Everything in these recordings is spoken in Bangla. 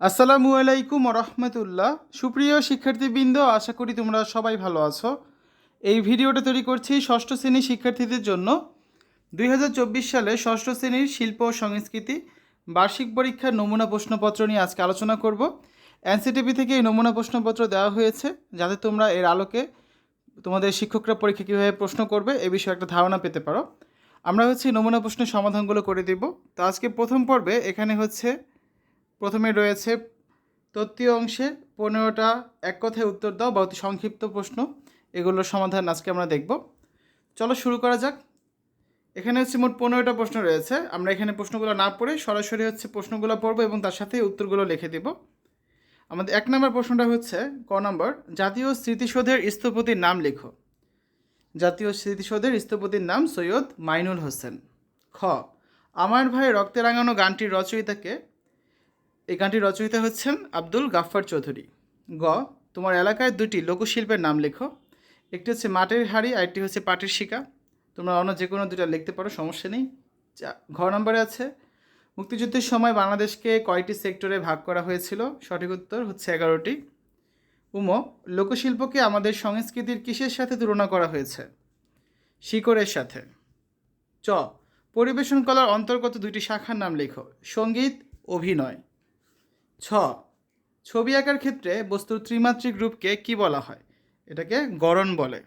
আসসালামু আলাইকুম রহমতুল্লাহ সুপ্রিয় শিক্ষার্থীবৃন্দ, আশা করি তোমরা সবাই ভালো আছো। এই ভিডিওটা তৈরি করছি ষষ্ঠ শ্রেণির শিক্ষার্থীদের জন্য। দুই হাজার চব্বিশ সালে ষষ্ঠ শ্রেণির শিল্প ও সংস্কৃতি বার্ষিক পরীক্ষার নমুনা প্রশ্নপত্র নিয়ে আজকে আলোচনা করব। এনসিটিভি থেকে এই নমুনা প্রশ্নপত্র দেওয়া হয়েছে, যাতে তোমরা এর আলোকে তোমাদের শিক্ষকরা পরীক্ষা কীভাবে প্রশ্ন করবে এ বিষয়ে একটা ধারণা পেতে পারো। আমরা হচ্ছে নমুনা প্রশ্নের সমাধানগুলো করে দিব। তো আজকে প্রথম পর্বে এখানে হচ্ছে প্রথমে রয়েছে তত্ত্বীয় অংশে পনেরোটা এক কথায় উত্তর দাও বা অতি সংক্ষিপ্ত প্রশ্ন। এগুলোর সমাধান আজকে আমরা দেখব। চলো শুরু করা যাক। এখানে হচ্ছে মোট পনেরোটা প্রশ্ন রয়েছে। আমরা এখানে প্রশ্নগুলো না পড়ে সরাসরি হচ্ছে প্রশ্নগুলো পড়ব এবং তার সাথে উত্তরগুলো লিখে দেব। আমাদের এক নম্বর প্রশ্নটা হচ্ছে ক নম্বর, জাতীয় স্মৃতিসৌধের স্থপতির নাম লেখো। জাতীয় স্মৃতিসৌধের স্থপতির নাম সৈয়দ মাইনুল হোসেন। খ, আমার ভাই রক্তে রাঙানো গানটির রচয়িতাকে এই গানটির রচয়িতা হচ্ছেন আব্দুল গাফফার চৌধুরী। গ, তোমার এলাকায় দুটি লোকশিল্পের নাম লেখো। একটি হচ্ছে মাটির হাড়ি আর একটি হচ্ছে পাটের শিকা। তোমরা অন্য যে কোনো দুটো লিখতে পারো, সমস্যা নেই। চা- ঘ নম্বরে আছে, মুক্তিযুদ্ধের সময় বাংলাদেশকে কয়টি সেক্টরে ভাগ করা হয়েছিল? সঠিক উত্তর হচ্ছে এগারোটি। উম, লোকশিল্পকে আমাদের সংস্কৃতির কিসের সাথে তুলনা করা হয়েছে? শিকড়ের সাথে। চ, পরিবেশন কলার অন্তর্গত দুইটি শাখার নাম লেখো, সংগীত, অভিনয়। ছ, ছবি আঁকার ক্ষেত্রে বস্তুর ত্রিমাত্রিক রূপকে কি বলা হয়? এটাকে গড়ন বলে।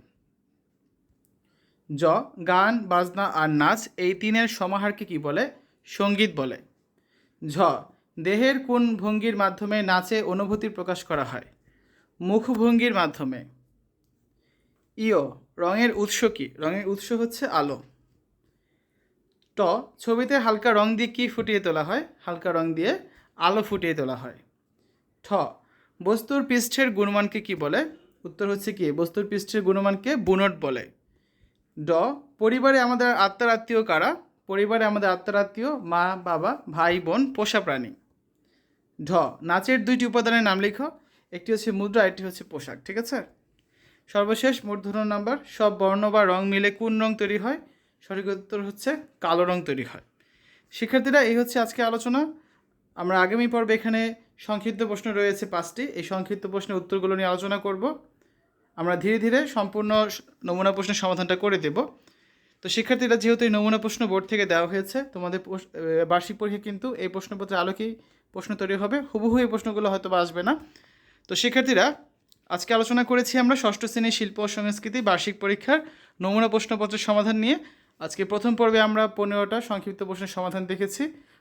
জ, গান, বাজনা আর নাচ এই তিনের সমাহারকে কি বলে? সংগীত বলে। ঝ, দেহের কোন ভঙ্গির মাধ্যমে নাচে অনুভূতি প্রকাশ করা হয়? মুখভঙ্গির মাধ্যমে। ইয়, রঙের উৎস কি? রঙের উৎস হচ্ছে আলো। ট, ছবিতে হালকা রং দিয়ে কি ফুটিয়ে তোলা হয়? হালকা রং দিয়ে আলো ফুটিয়ে তোলা হয়। ঠ, বস্তুর পৃষ্ঠের গুণমানকে কি বলে? উত্তর হচ্ছে কি, বস্তুর পৃষ্ঠের গুণমানকে বুনট বলে। ড, পরিবারে আমাদের আত্মার আত্মীয় কারা? পরিবারে আমাদের আত্মার আত্মীয় মা, বাবা, ভাই, বোন, পোষা প্রাণী। ঢ, নাচের দুইটি উপাদানের নাম লিখো, একটি হচ্ছে মুদ্রা, একটি হচ্ছে পোশাক, ঠিক আছে? সর্বশেষ মূর্ধন্য নাম্বার, সব বর্ণ বা রং মিলে কোন রং তৈরি হয়? সঠিক উত্তর হচ্ছে কালো রং তৈরি হয়। শিক্ষার্থীরা, এই হচ্ছে আজকে আলোচনা। আমরা আগামী পর্বে এখানে সংক্ষিপ্ত প্রশ্ন রয়েছে পাঁচটি। এই সংক্ষিপ্ত প্রশ্নের উত্তরগুলো নিয়ে আলোচনা করব। আমরা ধীরে ধীরে সম্পূর্ণ নমুনা প্রশ্নের সমাধানটা করে দেব। তো শিক্ষার্থীরা, যেহেতু এই নমুনা প্রশ্ন বোর্ড থেকে দেওয়া হয়েছে, তোমাদের বার্ষিক পরীক্ষা কিন্তু এই প্রশ্নপত্রের আলোকেই প্রশ্ন তৈরি হবে। হুবহু এই প্রশ্নগুলো হয়তো আসবে না। তো শিক্ষার্থীরা, আজকে আলোচনা করেছি আমরা ষষ্ঠ শ্রেণির শিল্প ও সংস্কৃতি বার্ষিক পরীক্ষার নমুনা প্রশ্নপত্রের সমাধান নিয়ে। আজকে প্রথম পর্বে আমরা পনেরোটা সংক্ষিপ্ত প্রশ্নের সমাধান দেখেছি।